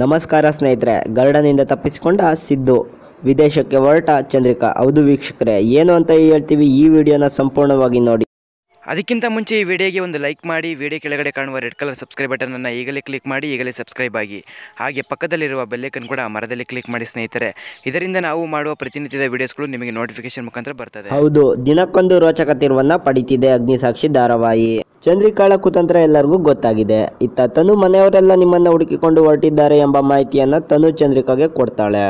ನಮಸ್ಕಾರ ಸ್ನೇಹಿತರೆ ಗರ್ಡನಿಂದ ತಪ್ಪಿಸಿಕೊಂಡ ಸಿದ್ದು ವಿದೇಶಕ್ಕೆ ಹೊರಟ ಚಂದ್ರಿಕಾ. ಹೌದು ವೀಕ್ಷಕರೇ ಏನು ಅಂತ ಹೇಳ್ತೀವಿ ಈ ವಿಡಿಯೋನ ಸಂಪೂರ್ಣವಾಗಿ ನೋಡಿ. ಅದಕ್ಕಿಂತ ಮುಂಚೆ ಈ ವಿಡಿಯೋಗೆ ಒಂದು ಲೈಕ್ ಮಾಡಿ ವಿಡಿಯೋ ಕೆಳಗಡೆ ಕಾಣುವ ರೆಡ್ ಕಲರ್ ಸಬ್ಸ್ಕ್ರೈಬ್ ಬಟನನ್ನು ಈಗಲೇ ಕ್ಲಿಕ್ ಮಾಡಿ ಈಗಲೇ ಸಬ್ಸ್ಕ್ರೈಬ್ ಆಗಿ. ಹಾಗೆ ಪಕ್ಕದಲ್ಲಿರುವ ಬೆಲ್ಲೈಕನ್ ಕೂಡ ಮರದಲ್ಲಿ ಕ್ಲಿಕ್ ಮಾಡಿ ಸ್ನೇಹಿತರೆ. ಇದರಿಂದ ನಾವು ಮಾಡುವ ಪ್ರತಿನಿತ್ಯದ ವಿಡಿಯೋಸ್ಗಳು ನಿಮಗೆ ನೋಟಿಫಿಕೇಶನ್ ಮುಖಾಂತರ ಬರ್ತದೆ. ಹೌದು ದಿನಕ್ಕೊಂದು ರೋಚಕ ತೀರ್ವನ್ನು ಪಡಿತಿದೆ ಅಗ್ನಿಸಾಕ್ಷಿ ಧಾರಾವಾಹಿ. ಚಂದ್ರಿಕಾಳ ಕುತಂತ್ರ ಎಲ್ಲರಿಗೂ ಗೊತ್ತಾಗಿದೆ. ಇತ್ತ ತನು ಮನೆಯವರೆಲ್ಲ ನಿಮ್ಮನ್ನ ಹುಡುಕಿಕೊಂಡು ಹೊರಟಿದ್ದಾರೆ ಎಂಬ ಮಾಹಿತಿಯನ್ನು ತನು ಚಂದ್ರಿಕಾಗೆ ಕೊಡ್ತಾಳೆ.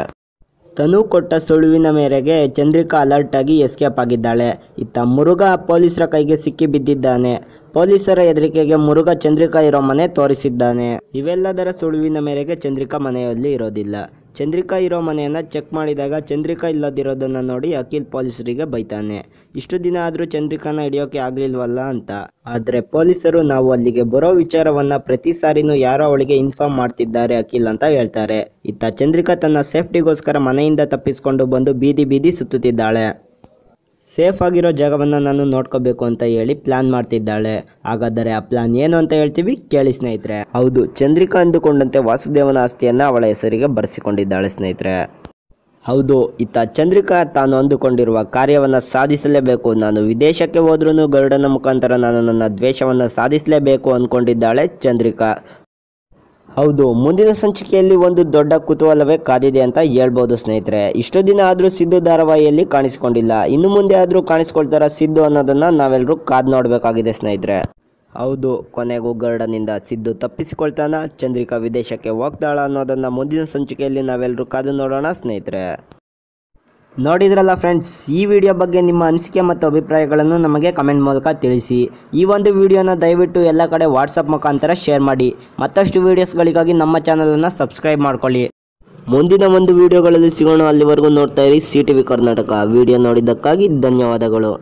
ತನು ಕೊಟ್ಟ ಸುಳುವಿನ ಮೇರೆಗೆ ಚಂದ್ರಿಕಾ ಅಲರ್ಟ್ ಆಗಿ ಎಸ್ಕೇಪ್ ಆಗಿದ್ದಾಳೆ. ಇತ್ತ ಮುರುಘ ಪೊಲೀಸರ ಕೈಗೆ ಸಿಕ್ಕಿ ಬಿದ್ದಿದ್ದಾನೆ. ಪೊಲೀಸರ ಹೆದರಿಕೆಗೆ ಮುರುಘ ಚಂದ್ರಿಕಾ ಇರೋ ಮನೆ ತೋರಿಸಿದ್ದಾನೆ. ಇವೆಲ್ಲದರ ಸುಳುವಿನ ಮೇರೆಗೆ ಚಂದ್ರಿಕಾ ಮನೆಯಲ್ಲಿ ಇರೋದಿಲ್ಲ. ಚಂದ್ರಿಕಾ ಇರೋ ಮನೆಯನ್ನು ಚೆಕ್ ಮಾಡಿದಾಗ ಚಂದ್ರಿಕಾ ಇಲ್ಲದಿರೋದನ್ನು ನೋಡಿ ಅಖಿಲ್ ಪೊಲೀಸರಿಗೆ ಬೈತಾನೆ. ಇಷ್ಟು ದಿನ ಆದರೂ ಚಂದ್ರಿಕಾನ ಹಿಡಿಯೋಕೆ ಆಗಲಿಲ್ವಲ್ಲ ಅಂತ. ಆದರೆ ಪೊಲೀಸರು ನಾವು ಅಲ್ಲಿಗೆ ಬರೋ ವಿಚಾರವನ್ನು ಪ್ರತಿ ಸಾರಿನೂ ಯಾರೋ ಅವಳಿಗೆ ಇನ್ಫಾರ್ಮ್ ಮಾಡ್ತಿದ್ದಾರೆ ಅಖಿಲ್ ಅಂತ ಹೇಳ್ತಾರೆ. ಇತ್ತ ಚಂದ್ರಿಕಾ ತನ್ನ ಸೇಫ್ಟಿಗೋಸ್ಕರ ಮನೆಯಿಂದ ತಪ್ಪಿಸಿಕೊಂಡು ಬಂದು ಬೀದಿ ಬೀದಿ ಸುತ್ತುತ್ತಿದ್ದಾಳೆ. ಸೇಫ್ ಆಗಿರೋ ಜಾಗವನ್ನು ನಾನು ನೋಡ್ಕೋಬೇಕು ಅಂತ ಹೇಳಿ ಪ್ಲಾನ್ ಮಾಡ್ತಿದ್ದಾಳೆ. ಹಾಗಾದರೆ ಆ ಪ್ಲಾನ್ ಏನು ಅಂತ ಹೇಳ್ತೀವಿ? ಕೇಳಿ ಸ್ನೇಹಿತರೆ. ಹೌದು, ಚಂದ್ರಿಕಾ ಅಂದುಕೊಂಡಂತೆ ವಾಸುದೇವನ ಆಸ್ತಿಯನ್ನು ಅವಳ ಹೆಸರಿಗೆ ಬರೆಸಿಕೊಂಡಿದ್ದಾಳೆ ಸ್ನೇಹಿತರೆ. ಹೌದು, ಇತ್ತ ಚಂದ್ರಿಕಾ ತಾನು ಅಂದುಕೊಂಡಿರುವ ಕಾರ್ಯವನ್ನು ಸಾಧಿಸಲೇಬೇಕು. ನಾನು ವಿದೇಶಕ್ಕೆ ಹೋದ್ರೂ ಗರುಡನ ಮುಖಾಂತರ ನಾನು ನನ್ನ ದ್ವೇಷವನ್ನು ಸಾಧಿಸಲೇಬೇಕು ಅಂದ್ಕೊಂಡಿದ್ದಾಳೆ ಚಂದ್ರಿಕಾ. ಹೌದು, ಮುಂದಿನ ಸಂಚಿಕೆಯಲ್ಲಿ ಒಂದು ದೊಡ್ಡ ಕುತೂಹಲವೇ ಕಾದಿದೆ ಅಂತ ಹೇಳ್ಬೋದು ಸ್ನೇಹಿತರೆ. ಇಷ್ಟು ದಿನ ಆದರೂ ಸಿದ್ದು ಧಾರಾವಾಹಿಯಲ್ಲಿ ಕಾಣಿಸಿಕೊಂಡಿಲ್ಲ. ಇನ್ನು ಮುಂದೆ ಆದರೂ ಕಾಣಿಸ್ಕೊಳ್ತಾರ ಸಿದ್ದು ಅನ್ನೋದನ್ನು ನಾವೆಲ್ಲರೂ ಕಾದು ನೋಡಬೇಕಾಗಿದೆ ಸ್ನೇಹಿತರೆ. ಹೌದು, ಕೊನೆಗೂ ಗರ್ಡನಿಂದ ಸಿದ್ದು ತಪ್ಪಿಸಿಕೊಳ್ತಾನ, ಚಂದ್ರಿಕಾ ವಿದೇಶಕ್ಕೆ ಹೋಗ್ತಾಳ ಅನ್ನೋದನ್ನು ಮುಂದಿನ ಸಂಚಿಕೆಯಲ್ಲಿ ನಾವೆಲ್ಲರೂ ಕಾದು ನೋಡೋಣ ಸ್ನೇಹಿತರೆ. ನೋಡಿದ್ರಲ್ಲ ಫ್ರೆಂಡ್ಸ್ ಈ ವಿಡಿಯೋ ಬಗ್ಗೆ ನಿಮ್ಮ ಅನಿಸಿಕೆ ಮತ್ತು ಅಭಿಪ್ರಾಯಗಳನ್ನು ನಮಗೆ ಕಮೆಂಟ್ ಮೂಲಕ ತಿಳಿಸಿ. ಈ ಒಂದು ವಿಡಿಯೋನ ದಯವಿಟ್ಟು ಎಲ್ಲ ಕಡೆ ವಾಟ್ಸಪ್ ಮುಖಾಂತರ ಶೇರ್ ಮಾಡಿ. ಮತ್ತಷ್ಟು ವೀಡಿಯೋಸ್ಗಳಿಗಾಗಿ ನಮ್ಮ ಚಾನಲನ್ನು ಸಬ್ಸ್ಕ್ರೈಬ್ ಮಾಡ್ಕೊಳ್ಳಿ. ಮುಂದಿನ ಒಂದು ವಿಡಿಯೋಗಳಲ್ಲಿ ಸಿಗೋಣ. ಅಲ್ಲಿವರೆಗೂ ನೋಡ್ತಾ ಇರಿ ಸಿ ಕರ್ನಾಟಕ ವಿಡಿಯೋ ನೋಡಿದ್ದಕ್ಕಾಗಿ ಧನ್ಯವಾದಗಳು.